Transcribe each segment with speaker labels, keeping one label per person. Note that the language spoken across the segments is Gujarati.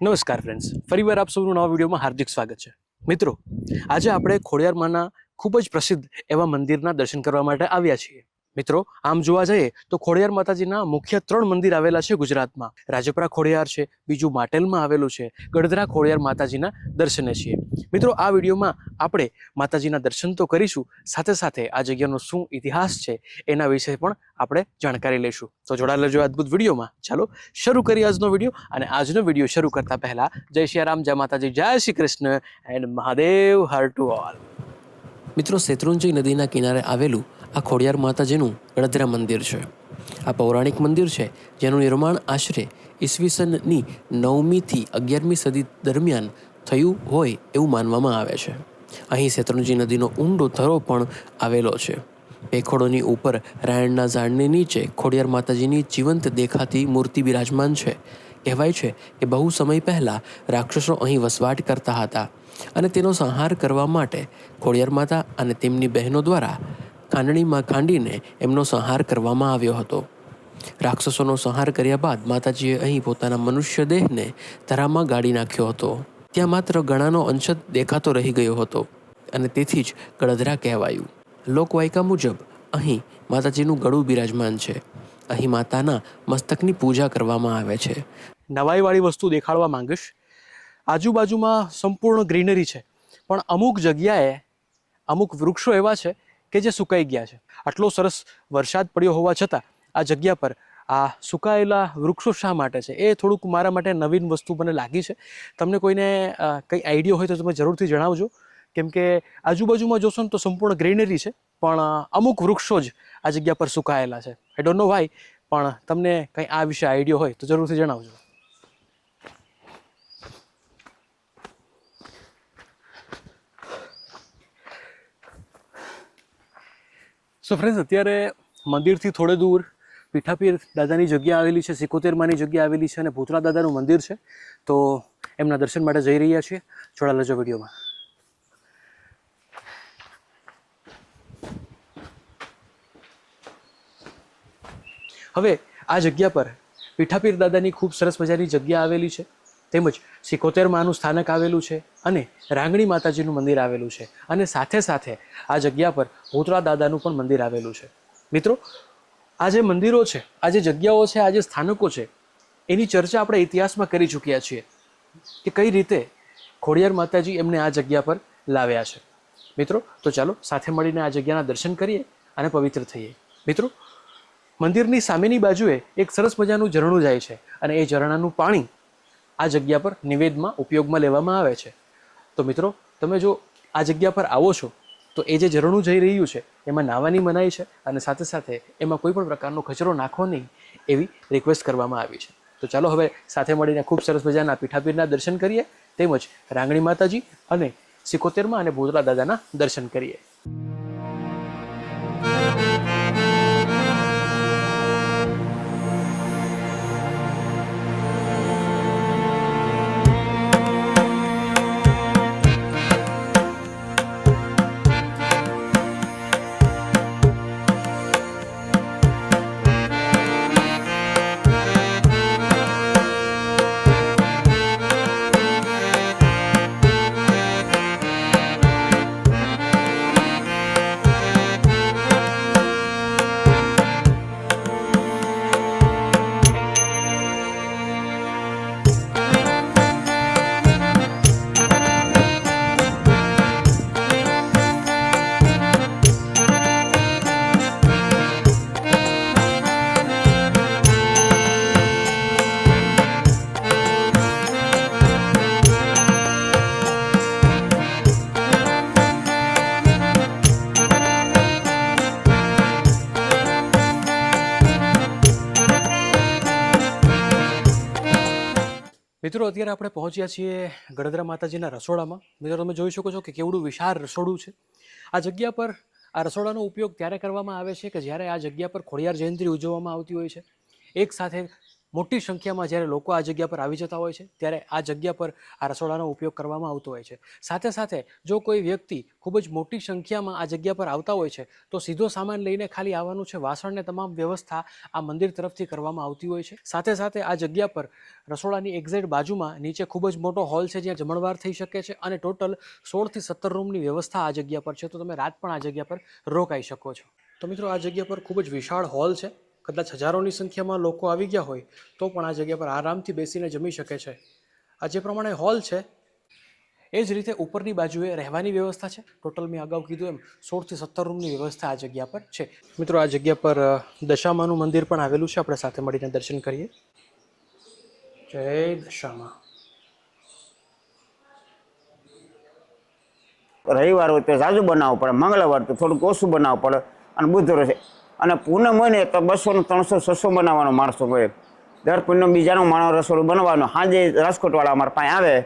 Speaker 1: નમસ્કાર ફ્રેન્ડ્સ ફરીવાર આપ સૌનું નવા વિડીયોમાં હાર્દિક સ્વાગત છે. મિત્રો, આજે આપણે ખોડિયારમાંના ખૂબ જ પ્રસિદ્ધ એવા મંદિરના દર્શન કરવા માટે આવ્યા છીએ. મિત્રો, આમ જોવા જઈએ તો ખોડિયાર માતાજીના મુખ્ય ત્રણ મંદિર આવેલા છે ગુજરાતમાં. રાજપરા ખોડિયાર છે, બીજું માટેલમાં આવેલું છે ગડધરા ખોડિયાર માતાજીના દર્શને છીએ. મિત્રો, આ વિડીયોમાં આપણે માતાજીના દર્શન તો કરીશું, સાથે સાથે આ જગ્યાનો શું ઇતિહાસ છે એના વિશે પણ આપણે જાણકારી લઈશું. તો જોડાયેલા જો અદ્ભુત વિડીયોમાં. ચાલો, શરૂ કરીએ આજનો વીડિયો અને આજનો વીડિયો શરૂ કરતા પહેલા જય શ્રી રામ, જય માતાજી, જય શ્રી કૃષ્ણ એન્ડ મહાદેવ હર ટુ ઓલ. મિત્રો શેત્રુંજી નદીના કિનારે આવેલું આ ખોડિયાર માતાજીનું રદ્રા મંદિર છે. આ પૌરાણિક મંદિર છે, જેનું નિર્માણ આશરે ઈસવીસનની નવમીથી અગિયારમી સદી દરમિયાન થયું હોય એવું માનવામાં આવે છે. અહીં શેત્રુંજી નદીનો ઊંડો થરો પણ આવેલો છે. પેખોડોની ઉપર રાયણના ઝાડની નીચે ખોડિયાર માતાજીની જીવંત દેખાતી મૂર્તિ બિરાજમાન છે. કહેવાય છે કે બહુ સમય પહેલાં રાક્ષસો અહીં વસવાટ કરતા હતા અને તેનો સંહાર કરવા માટે ખોડિયાર માતા અને તેમની બહેનો દ્વારા ખાંડણીમાં ખાંડીને એમનો સંહાર કરવામાં આવ્યો હતો. રાક્ષસોનો સંહાર કર્યા બાદ માતાજીએ અહીં પોતાના મનુષ્ય દેહને ધરામાં ગાડી નાખ્યો હતો. ત્યાં માત્ર ગણાનો અંશ જ દેખાતો રહી ગયો હતો અને તેથી જ ગળધરા કહેવાયું. લોકવાયકા મુજબ અહીં માતાજીનું ગળું બિરાજમાન છે. અહીં માતાના મસ્તકની પૂજા કરવામાં આવે છે. નવાઈવાળી વસ્તુ દેખાડવા માંગીશ. આજુબાજુમાં સંપૂર્ણ ગ્રીનરી છે. પણ અમુક જગ્યાએ અમુક વૃક્ષો એવા છે કે જે સુકાઈ ગયા છે. આટલો સરસ વરસાદ પડ્યો હોવા છતાં આ જગ્યા પર આ સુકાયેલા વૃક્ષો શા માટે છે? એ થોડુંક મારા માટે નવીન વસ્તુ મને લાગી છે. તમને કોઈને કંઈ આઈડિયા હોય તો તમે જરૂરથી જણાવજો. કેમ કે આજુબાજુમાં જોશો ને તો સંપૂર્ણ ગ્રીનરી છે, પણ અમુક વૃક્ષો જ આ જગ્યા પર સુકાયેલા છે. આઈ ડોન્ટ નો વાય પણ તમને કંઈ આ વિશે આઈડિયા હોય તો જરૂરથી જણાવજો. સો ફ્રેન્ડ્સ અત્યારે મંદિરથી થોડે દૂર પીઠાપીર દાદાની જગ્યા આવેલી છે, સિકોતેરમાંની જગ્યા આવેલી છે અને ભૂતરા દાદાનું મંદિર છે. તો એમના દર્શન માટે જઈ રહ્યા છીએ. જોડા લેજો વિડીયોમાં. હવે આ જગ્યા પર પીઠાપીર દાદાની ખૂબ સરસ મજાની જગ્યા આવેલી છે. તેમજ સિકોતેર માનું સ્થાનક આવેલું છે અને રાંગણી માતાજીનું મંદિર આવેલું છે. અને સાથે સાથે આ જગ્યા પર ભૂતરા દાદાનું પણ મંદિર આવેલું છે. મિત્રો, આ જે મંદિરો છે, આ જે જગ્યાઓ છે, આ જે સ્થાનકો છે, એની ચર્ચા આપણે ઇતિહાસમાં કરી ચૂક્યા છીએ કે કઈ રીતે ખોડિયાર માતાજી એમને આ જગ્યા પર લાવ્યા છે. મિત્રો, તો ચાલો સાથે મળીને આ જગ્યાના દર્શન કરીએ અને પવિત્ર થઈએ. મિત્રો, મંદિરની સામેની બાજુએ એક સરસ મજાનું ઝરણું જાય છે અને એ ઝરણાનું પાણી આ જગ્યા પર નિવેદમાં ઉપયોગમાં લેવામાં આવે છે. તો મિત્રો, તમે જો આ જગ્યા પર આવો છો, તો એ જે ઝરણું જઈ રહ્યું છે, એમાં નાહવાની મનાઈ છે અને સાથે સાથે એમાં કોઈ પણ પ્રકારનો કચરો નાખો નહીં એવી રિક્વેસ્ટ કરવામાં આવી છે. તો ચાલો હવે સાથે મળીને ખૂબ સરસ મજાના પીઠાપીરના દર્શન કરીએ, તેમજ રાંગણી માતાજી અને સિકોતેરમાં અને ભોજલા દાદાના દર્શન કરીએ. મિત્રો, અત્યારે આપણે પહોંચ્યા છીએ ગળદરા માતાજીના રસોડામાં. મિત્રો, તમે જોઈ શકો છો કે કેવડું વિશાળ રસોડું છે. આ જગ્યા પર આ રસોડાનો ઉપયોગ ત્યારે કરવામાં આવે છે કે જ્યારે આ જગ્યા પર ખોડિયાર જયંતિ ઉજવવામાં આવતી હોય છે. એક સાથે મોટી સંખ્યામાં જ્યારે લોકો આ જગ્યા પર આવી જતા હોય છે, ત્યારે આ જગ્યા પર આ રસોડાનો ઉપયોગ કરવામાં આવતો હોય છે. સાથે સાથે જો કોઈ વ્યક્તિ ખૂબ જ મોટી સંખ્યામાં આ જગ્યા પર આવતા હોય છે, તો સીધો સામાન લઈને ખાલી આવવાનું છે. વાસણને તમામ વ્યવસ્થા આ મંદિર તરફથી કરવામાં આવતી હોય છે. સાથે સાથે આ જગ્યા પર રસોડાની એક્ઝેક્ટ બાજુમાં નીચે ખૂબ જ મોટો હોલ છે, જ્યાં જમણવાર થઈ શકે છે અને ટોટલ સોળથી સત્તર રૂમની વ્યવસ્થા આ જગ્યા પર છે. તો તમે રાત પણ આ જગ્યા પર રોકાઈ શકો છો. તો મિત્રો, આ જગ્યા પર ખૂબ જ વિશાળ હોલ છે. કદાચ હજારોની સંખ્યામાં લોકો આવી ગયા હોય, તો પણ આ જગ્યા પર આરામથી બેસીને જમી શકે છે. આ જે પ્રમાણે હોલ છે, એ જ રીતે ઉપરની બાજુએ રહેવાની વ્યવસ્થા છે. ટોટલ મેં અગાઉ કીધું એમ, સોળથી સત્તર રૂમની વ્યવસ્થા આ જગ્યા પર છે. મિત્રો, આ જગ્યા પર દશામાનું મંદિર પણ આવેલું છે. આપણે સાથે મળીને દર્શન કરીએ. જય દશામા.
Speaker 2: રવિવાર હોય તો ઝાઝું બનાવવું પડે, મંગળવાર તો થોડુંક ઓછું બનાવવું પડે, અને બુધવારે છે અને પૂનમ હોય ને તો બસો ને ત્રણસો છસો બનાવવાનો માણસો હોય. દર પૂનમ બીજાનો માણસ રસોડું બનાવવાનો. સાંજે રાજકોટવાળા અમારા પાસે આવે,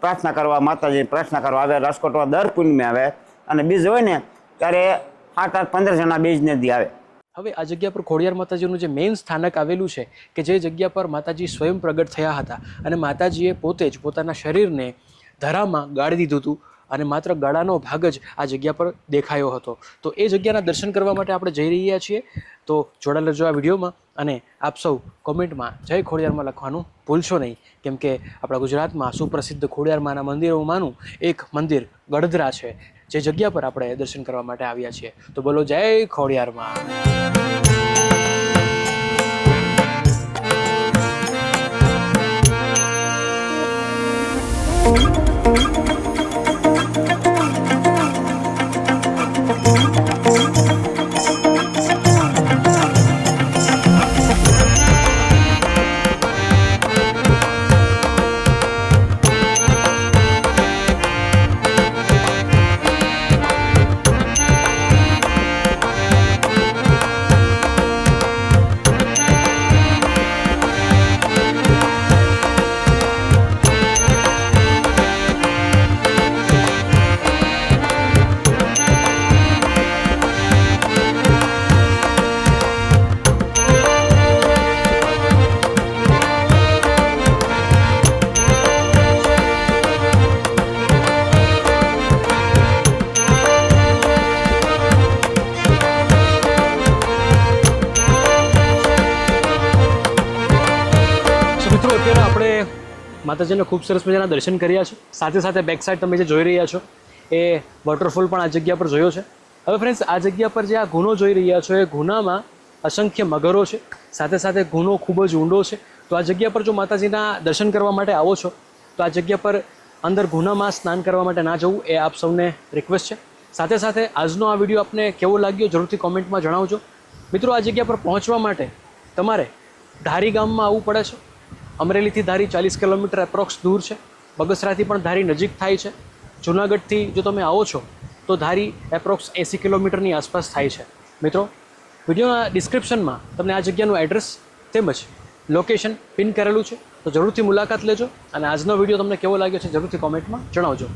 Speaker 2: પ્રાર્થના કરવા, માતાજી પ્રાર્થના કરવા આવે, રાજકોટવાળા દર પૂનમે આવે. અને બીજ હોય ને, ત્યારે આઠ આઠ પંદર જણા બીજને નદી આવે.
Speaker 1: હવે આ જગ્યા પર ખોડિયાર માતાજીનું જે મેઇન સ્થાનક આવેલું છે, કે જે જગ્યા પર માતાજી સ્વયં પ્રગટ થયા હતા. અને માતાજીએ પોતે જ પોતાના શરીરને ધરામાં ગાળી દીધું હતું. અને માત્ર ગળાનો ભાગ જ આ જગ્યા પર દેખાયો હતો. તો એ જગ્યાના દર્શન કરવા માટે આપણે જઈ રહ્યા છીએ. તો જોડાયેલ રહેજો આ વિડીયોમાં અને આપ સૌ કોમેન્ટમાં જય ખોડિયારમાં લખવાનું ભૂલશો નહીં. કેમ કે આપણા ગુજરાતમાં સુપ્રસિદ્ધ ખોડિયારમાંના મંદિરોમાંનું એક મંદિર ગડધરા છે, જે જગ્યા પર આપણે દર્શન કરવા માટે આવ્યા છીએ. તો બોલો જય ખોડિયારમાં. તો માતાજીના ખૂબ સરસ મજાના દર્શન કર્યા છે. સાથે સાથે બેક સાઈડ તમે જે જોઈ રહ્યા છો, એ વોટરફોલ પણ આ જગ્યા પર જોયો છે. હવે ફ્રેન્ડ્સ આ જગ્યા પર જે આ ગુનો જોઈ રહ્યા છો, એ ગુનામાં અસંખ્ય મગરો છે. સાથે સાથે ગુનો ખૂબ જ ઊંડો છે. તો આ જગ્યા પર જો માતાજીના દર્શન કરવા માટે આવો છો, તો આ જગ્યા પર અંદર ગુનામાં સ્નાન કરવા માટે ના જવું, એ આપ સૌને રિક્વેસ્ટ છે. સાથે સાથે આજનો આ વીડિયો આપને કેવો લાગ્યો, જરૂરથી કોમેન્ટમાં જણાવજો. મિત્રો, આ જગ્યા પર પહોંચવા માટે તમારે ધારી ગામમાં આવવું પડે છે. અમરેલીથી ધારી ચાલીસ કિલોમીટર એપ્રોક્સ દૂર છે. બગસરાથી પણ ધારી નજીક થાય છે. જુનાગઢથી જો તમે આવો છો, તો ધારી એપ્રોક્સ એંસી કિલોમીટરની આસપાસ થાય છે. મિત્રો, વિડીયોના ડિસ્ક્રિપ્શનમાં તમને આ જગ્યાનું એડ્રેસ તેમજ લોકેશન પિન કરેલું છે. તો જરૂરથી મુલાકાત લેજો અને આજનો વીડિયો તમને કેવો લાગ્યો છે જરૂરથી કોમેન્ટમાં જણાવજો.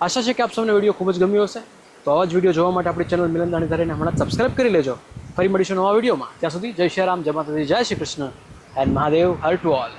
Speaker 1: આશા છે કે આપ સૌને વીડિયો ખૂબ જ ગમ્યો હશે. તો આવા જ વીડિયો જોવા માટે આપણી ચેનલ મિલન દાણી ધારીને હમણાં સબસ્ક્રાઇબ કરી લેજો. ફરી મળીશું નવા વિડીયોમાં. ત્યાં સુધી જય શ્રી રામ, જય માતાજી, જય શ્રી કૃષ્ણ. એન્ડ મહાદેવ હર ટુ ઓલ